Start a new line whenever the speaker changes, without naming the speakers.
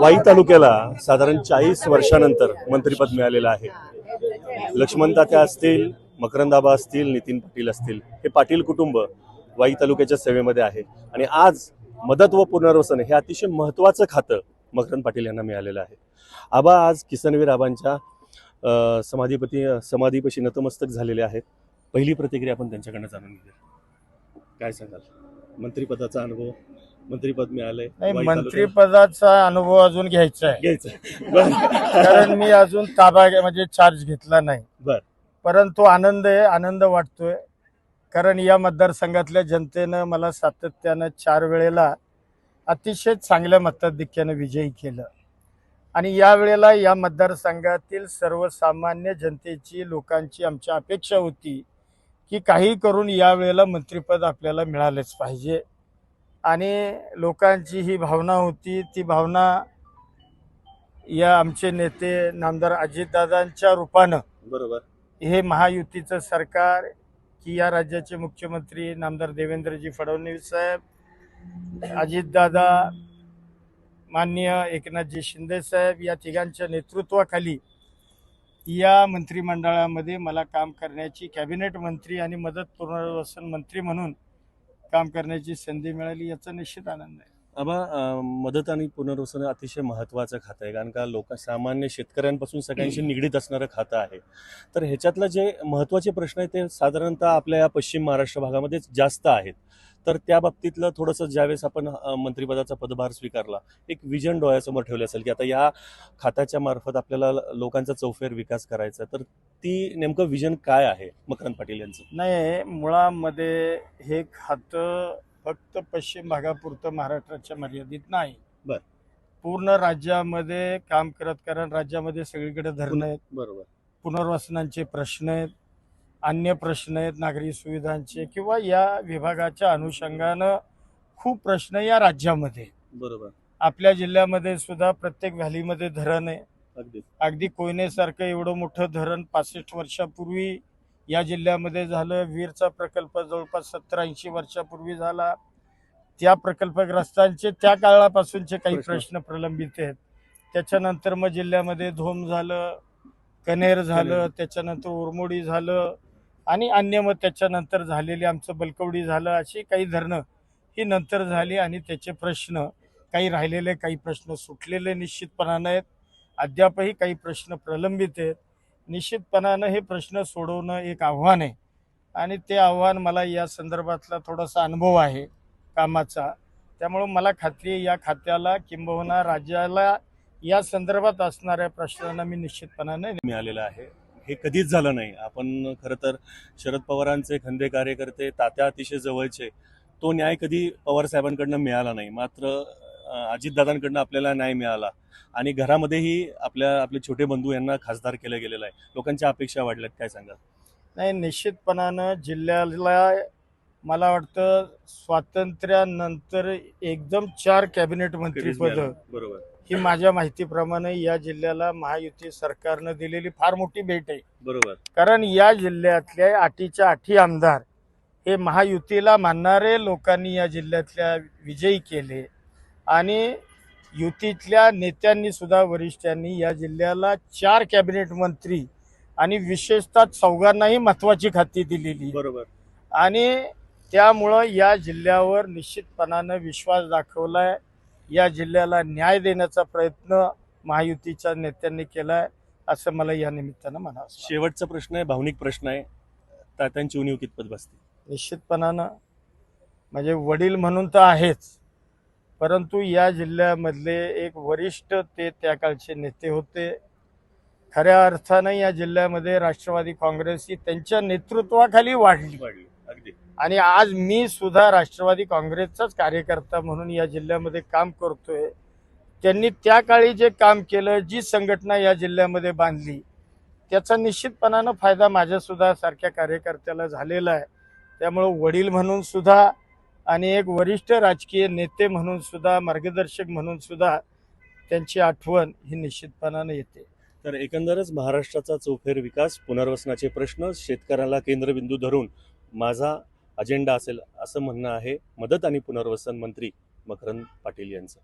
वाई तालुक्याला साधारण चाळीस वर्षानंतर मंत्रिपद मिळालेलं आहे. लक्ष्मण तात्या असतील मकरंदाबा असतील नितीन पाटील असतील हे पाटील कुटुंब वाई तालुक्याच्या सेवेमध्ये आहे. आणि आज मदत व पुनर्वसन हे अतिशय महत्त्वाचं खातं मकरंद पाटील यांना मिळालेलं आहे. आबा आज किसनवीर आबांच्या समाधीपती समाधीपशी नतमस्तक झालेले आहेत. पहिली प्रतिक्रिया आपण त्यांच्याकडनं जाणून घेऊया. काय सांगाल? मंत्रिपदाचा अनुभव? मंत्रिपद मिळालंय.
नाही
वाई
मंत्रिपदाचा अनुभव अजून घ्यायचा आहे.
घ्यायचं बरं.
कारण मी अजून ताबा घे- म्हणजे चार्ज घेतला नाही.
बर.
परंतु आनंद आहे आनंद वाटतोय. कारण या मतदारसंघातल्या जनतेनं मला सातत्यानं चार वेळेला अतिशय चांगल्या मताधिक्यानं विजयी केलं. आणि या वेळेला या मतदारसंघातील सर्वसामान्य जनतेची लोकांची आमची अपेक्षा होती की काही करून या वेळेला मंत्रिपद आपल्याला मिळालेच पाहिजे. आणि लोकांची ही भावना होती ती भावना या आमचे नेते नामदार अजितदादांच्या रूपानं
बरोबर.
हे महायुतीचं सरकार की या राज्याचे मुख्यमंत्री नामदार देवेंद्रजी फडणवीस साहेब अजितदादा माननीय एकनाथजी शिंदे साहेब या तिघांच्या नेतृत्वाखाली या मंत्रिमंडळामध्ये मला काम करण्याची कॅबिनेट मंत्री आणि मदत पुनर्वसन मंत्री म्हणून काम करण्याची संधी मिळाली याचा निश्चित आनंद आहे.
आबा अं, मदत आणि पुनर्वसन अतिशय महत्वाचं खातं आहे कारण का लोक सामान्य शेतकऱ्यांपासून सगळ्यांशी निगडीत असणारं खातं आहे. तर ह्याच्यातलं जे महत्त्वाचे प्रश्न आहेत ते साधारणतः आपल्या या पश्चिम महाराष्ट्र भागामध्ये जास्त आहेत. तर त्या बाबतीतलं थोडंसं ज्यावेळेस आपण मंत्रिपदाचा पदभार स्वीकारला एक विजन डोळ्यासमोर ठेवले असेल की आता या खात्याच्या मार्फत आपल्याला लोकांचा चौफेर विकास करायचा तर ती नेमकं विजन काय आहे? मकरंद पाटील यांचं.
नाही मुळामध्ये हे खातं फक्त पश्चिम भागापुरतं महाराष्ट्राच्या मर्यादित नाही.
बर.
पूर्ण राज्यामध्ये काम करत कारण राज्यामध्ये सगळीकडे धरणं आहेत.
बरोबर.
पुनर्वसनांचे प्रश्न आहेत. अन्य प्रश्न आहेत नागरी सुविधांचे किंवा या विभागाच्या अनुषंगानं खूप प्रश्न या राज्यामध्ये.
बरोबर
आपल्या जिल्ह्यामध्ये सुद्धा प्रत्येक व्हॅलीमध्ये धरण आहे
अगदी
अगदी कोयनेसारखं एवढं मोठं धरण पासष्ट वर्षापूर्वी या जिल्ह्यामध्ये झालं वीरचा प्रकल्प जवळपास सत्तर ऐंशी वर्षापूर्वी झाला त्या प्रकल्पग्रस्तांचे त्या काळापासूनचे काही
प्रश्न.
प्रलंबित आहेत त्याच्यानंतर मग जिल्ह्यामध्ये धोम झालं कनेर झालं. त्याच्यानंतर उरमोडी झालं आणि अन्य मग त्याच्यानंतर झालेली आमचं बलकवडी झालं अशी काही धरणं ही नंतर झाली आणि त्याचे प्रश्न काही राहिलेले काही प्रश्न सुटलेले निश्चितपणानं आहेत. अद्यापही काही प्रश्न प्रलंबित आहेत. निश्चितपणानं हे प्रश्न सोडवणं एक आव्हान आहे. आणि ते आव्हान मला या संदर्भातला थोडासा अनुभव आहे कामाचा. त्यामुळं मला खात्री आहे या खात्याला किंबहुना राज्याला या संदर्भात असणाऱ्या प्रश्नांना मी निश्चितपणाने
मिळालेलं आहे. हे कधीच झालं नाही. आपण खरं तर शरद पवारांचे खंदे कार्यकर्ते तात्या अतिशय जवळचे तो न्याय कधी पवार साहेबांकडनं मिळाला नाही. मात्र अजितदादांकडनं आपल्याला न्याय मिळाला आणि घरामध्येही आपल्या आपले छोटे बंधू यांना खासदार केलं गेलेलं आहे. लोकांच्या अपेक्षा वाढल्यात काय सांगा
नाही निश्चितपणानं जिल्ह्याला मला वाटतं स्वातंत्र्यानंतर एकदम चार कॅबिनेट मंत्रीपदं
बरोबर.
ही माझ्या माहितीप्रमाणे या जिल्ह्याला महायुती सरकारनं दिलेली फार मोठी भेट आहे.
बरोबर.
कारण या जिल्ह्यातल्या आठीच्या आठी आमदार हे महायुतीला मानणारे लोकांनी या जिल्ह्यातल्या विजयी केले. आणि युतीतल्या नेत्यांनी सुद्धा वरिष्ठांनी या जिल्ह्याला चार कॅबिनेट मंत्री आणि विशेषतः चौघांनाही महत्वाची खाती दिलेली.
बरोबर.
आणि त्यामुळं या जिल्ह्यावर निश्चितपणानं विश्वास दाखवलाय. या जिल्ह्याला न्याय देण्याचा प्रयत्न महायुतीच्या नेत्यांनी केलाय असं मला या निमित्तानं म्हणावं वाटतं.
शेवटचा प्रश्न आहे भावनिक प्रश्न आहे. तात्यांची उणीव कितपत बसते?
निश्चितपणानं म्हणजे वडील म्हणून तर आहेच परंतु या जिल्ह्यामधले एक वरिष्ठ ते त्या काळचे नेते होते. खऱ्या अर्थानं या जिल्ह्यामध्ये राष्ट्रवादी काँग्रेस ही त्यांच्या नेतृत्वाखाली वाढली.
वाढली.
आणि आज मी सुद्धा राष्ट्रवादी काँग्रेसचाच कार्यकर्ता म्हणून या जिल्ह्यामध्ये काम करतोय. त्यांनी त्या काळी जे काम केलं जी संघटना या जिल्ह्यामध्ये बांधली त्याचा निश्चितपणानं फायदा माझ्या सुद्धा सारख्या कार्यकर्त्याला झालेला आहे. त्यामुळं वडील म्हणून सुद्धा आणि एक वरिष्ठ राजकीय नेते म्हणून सुद्धा मार्गदर्शक म्हणून सुद्धा त्यांची आठवण ही निश्चितपणानं येते.
तर एकंदरच महाराष्ट्राचा चौफेर विकास पुनर्वसनाचे प्रश्न शेतकऱ्याला केंद्रबिंदू धरून माझा अजेंडा असेल असं म्हणणं आहे. मदत आणि पुनर्वसन मंत्री मकरंद पाटील यांचं.